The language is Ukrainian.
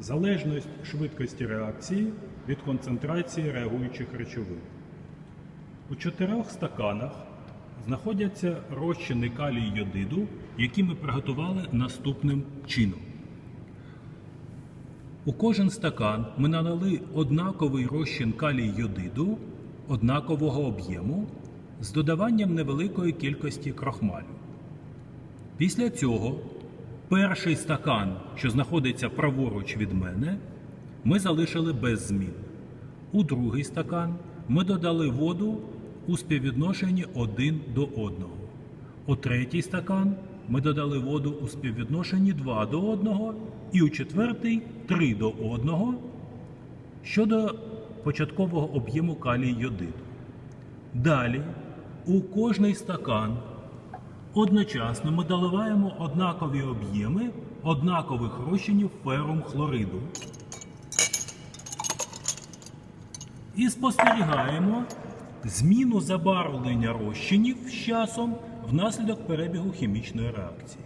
Залежність швидкості реакції від концентрації реагуючих речовин. У чотирьох стаканах знаходяться розчини калій йодиду, які ми приготували наступним чином. У кожен стакан ми налили однаковий розчин калій йодиду однакового об'єму з додаванням невеликої кількості крохмалю. Після цього перший стакан, що знаходиться праворуч від мене, ми залишили без змін. У другий стакан ми додали воду у співвідношенні один до одного. У третій стакан ми додали воду у співвідношенні 2 до 1 і у четвертий 3 до 1 щодо початкового об'єму калій йодиду. Далі у кожний стакан одночасно ми доливаємо однакові об'єми однакових розчинів ферум хлориду і спостерігаємо зміну забарвлення розчинів з часом внаслідок перебігу хімічної реакції.